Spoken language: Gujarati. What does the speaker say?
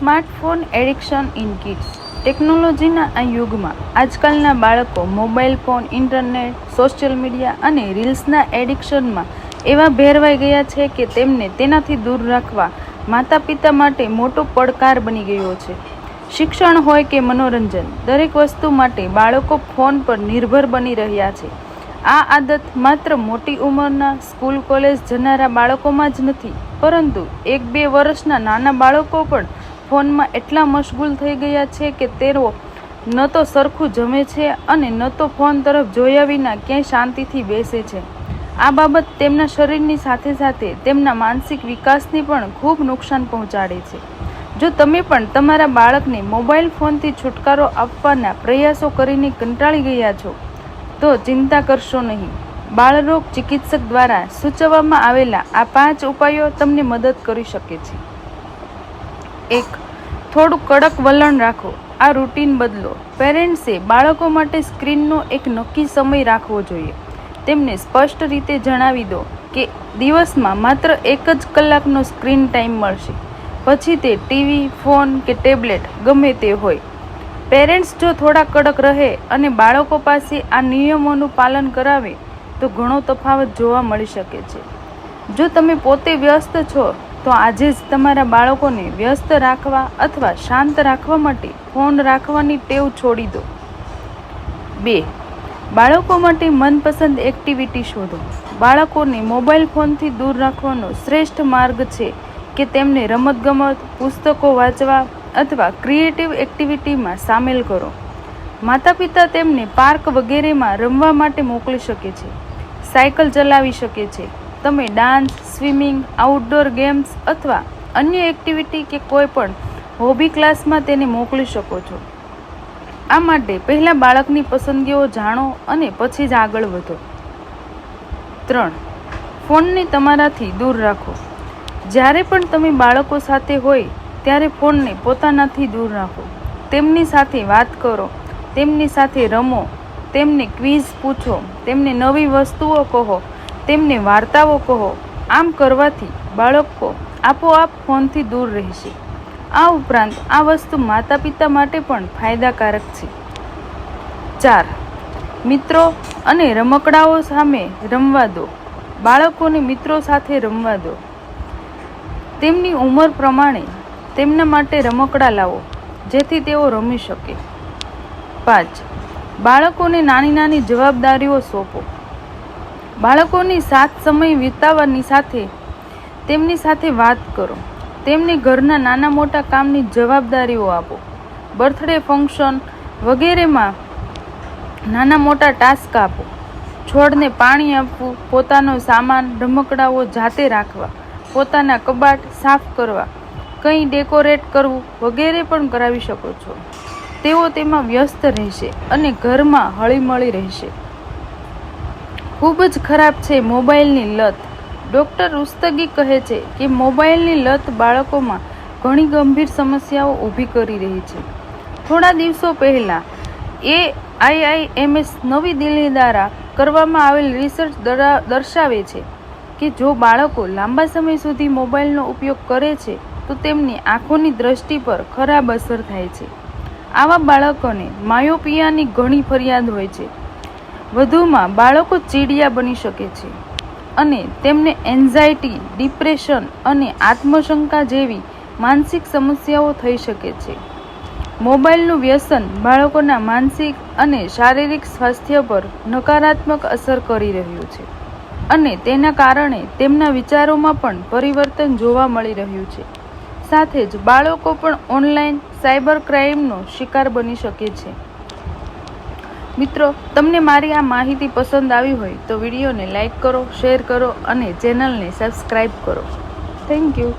Smartphone addiction in kids. ટેકનોલોજીના આ યુગમાં આજકાલના બાળકો mobile phone, internet, social media અને રીલ્સના એડિક્શનમાં એવા ભેરવાઈ ગયા છે કે તેમને તેનાથી દૂર રાખવા માતા પિતા માટે મોટો પડકાર બની ગયો છે. શિક્ષણ હોય કે મનોરંજન, દરેક વસ્તુ માટે બાળકો ફોન પર નિર્ભર બની રહ્યા છે. આ આદત માત્ર મોટી ઉંમરના સ્કૂલ, કોલેજ જનારા બાળકોમાં જ નથી, પરંતુ એક બે વર્ષના નાના બાળકો પણ ફોનમાં એટલા મશગુલ થઈ ગયા છે કે તેઓ ન તો સરખું જમે છે અને ન તો ફોન તરફ જોયા વિના ક્યાંય શાંતિથી બેસે છે. આ બાબત તેમના શરીરની સાથે સાથે તેમના માનસિક વિકાસને પણ ખૂબ નુકસાન પહોંચાડે છે. જો તમે પણ તમારા બાળકને મોબાઈલ ફોનથી છુટકારો આપવાના પ્રયાસો કરીને કંટાળી ગયા છો, તો ચિંતા કરશો નહીં. બાળરોગ ચિકિત્સક દ્વારા સૂચવવામાં આવેલા આ પાંચ ઉપાયો તમને મદદ કરી શકે છે. એક થોડું કડક વલણ રાખો. આ રૂટીન બદલો. પેરેન્ટ્સે બાળકો માટે સ્ક્રીનનો એક નક્કી સમય રાખવો જોઈએ. તેમને સ્પષ્ટ રીતે જણાવી દો કે દિવસમાં માત્ર એક જ કલાકનો સ્ક્રીન ટાઈમ મળશે. પછી તે ટીવી, ફોન કે ટેબ્લેટ, ગમે તે હોય. પેરેન્ટ્સ જો થોડા કડક રહે અને બાળકો પાસે આ નિયમોનું પાલન કરાવે, તો ઘણો તફાવત જોવા મળી શકે છે. જો તમે પોતે વ્યસ્ત છો તો આજે જ તમારા બાળકોને વ્યસ્ત રાખવા અથવા શાંત રાખવા માટે ફોન રાખવાની ટેવ છોડી દો. બે, બાળકો માટે મનપસંદ એક્ટિવિટી શોધો. બાળકોને મોબાઈલ ફોનથી દૂર રાખવાનો શ્રેષ્ઠ માર્ગ છે કે તેમને રમતગમત, પુસ્તકો વાંચવા અથવા ક્રિએટિવ એક્ટિવિટીમાં સામેલ કરો. માતા પિતા તેમને પાર્ક વગેરેમાં રમવા માટે મોકલી શકે છે. સાયકલ ચલાવી શકે છે. તમે ડાન્સ, સ્વિમિંગ આઉટડોર ગેમ્સ અથવા અન્ય એક્ટિવિટી કે કોઈ પણ હોબી ક્લાસમાં તેને મોકલી શકો છો. આ માટે પહેલાં બાળકની પસંદગીઓ જાણો અને પછી જ આગળ વધો. ત્રણ, ફોનને તમારાથી દૂર રાખો. જ્યારે પણ તમે બાળકો સાથે હોય, ત્યારે ફોનને પોતાનાથી દૂર રાખો. તેમની સાથે વાત કરો, તેમની સાથે રમો, તેમને ક્વિઝ પૂછો, તેમને નવી વસ્તુઓ કહો તેમને વાર્તાઓ કહો. આમ કરવાથી બાળકો આપોઆપ ફોનથી દૂર રહેશે. આ ઉપરાંત આ વસ્તુ માતા પિતા માટે પણ ફાયદાકારક છે. ચાર. મિત્રો અને રમકડાઓ સામે રમવા દો. બાળકોને મિત્રો સાથે રમવા દો. તેમની ઉંમર પ્રમાણે તેમના માટે રમકડા લાવો, જેથી તેઓ રમી શકે. પાંચ. બાળકોને નાની નાની જવાબદારીઓ સોંપો. બાળકોની સાથ સમય વિતાવવાની સાથે તેમની સાથે વાત કરો. તેમને ઘરના નાના મોટા કામની જવાબદારીઓ આપો. બર્થડે ફંક્શન વગેરેમાં નાના મોટા ટાસ્ક આપો. છોડને પાણી આપવું, પોતાનો સામાન, રમકડાઓ જાતે રાખવા, પોતાના કબાટ સાફ કરવા, કંઈ ડેકોરેટ કરવું વગેરે પણ કરાવી શકો છો. તેઓ તેમાં વ્યસ્ત રહેશે અને ઘરમાં હળીમળી રહેશે. ખૂબ જ ખરાબ છે મોબાઈલની લત. ડૉક્ટર ઉસ્તગી કહે છે કે મોબાઈલની લત બાળકોમાં ઘણી ગંભીર સમસ્યાઓ ઊભી કરી રહી છે. થોડા દિવસો પહેલાં એ આઈઆઈએમએસ નવી દિલ્હી દ્વારા કરવામાં આવેલ રિસર્ચ દર્શાવે છે કે જો બાળકો લાંબા સમય સુધી મોબાઈલનો ઉપયોગ કરે છે, તો તેમની આંખોની દ્રષ્ટિ પર ખરાબ અસર થાય છે. આવા બાળકોને માયોપિયાની ઘણી ફરિયાદ હોય છે. વધુમાં બાળકો ચીડિયા બની શકે છે અને તેમને એન્ઝાયટી ડિપ્રેશન અને આત્મશંકા જેવી માનસિક સમસ્યાઓ થઈ શકે છે. મોબાઈલનું વ્યસન બાળકોના માનસિક અને શારીરિક સ્વાસ્થ્ય પર નકારાત્મક અસર કરી રહ્યું છે અને તેના કારણે તેમના વિચારોમાં પણ પરિવર્તન જોવા મળી રહ્યું છે. સાથે જ બાળકો પણ ઓનલાઈન સાયબર ક્રાઇમનો શિકાર બની શકે છે. મિત્રો, તમને મારી આ માહિતી પસંદ આવી હોય તો વિડીયોને લાઈક કરો, શેર કરો અને ચેનલને સબસ્ક્રાઈબ કરો. Thank you